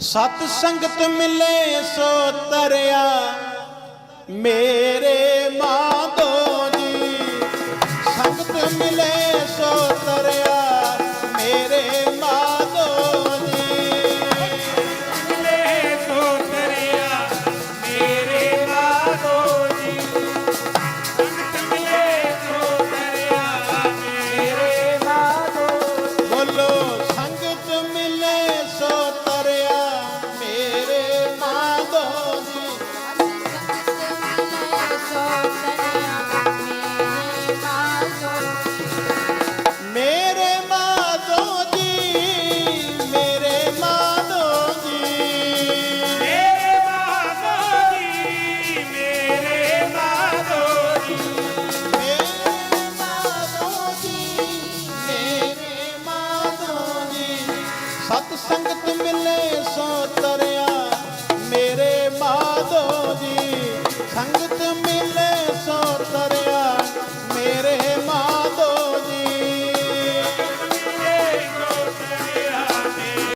ਸਤ ਸੰਗਤ ਮਿਲੇ ਸੋ ਤਰਿਆ। ਮੇ ਸਤ ਸੰਗਤ ਮਿਲੇ ਸੋ ਤਰਿਆ। ਮੇਰੇ ਮਾਧੋ ਜੀ ਸੰਗਤ ਮਿਲੇ ਸੋ ਤਰਿਆ।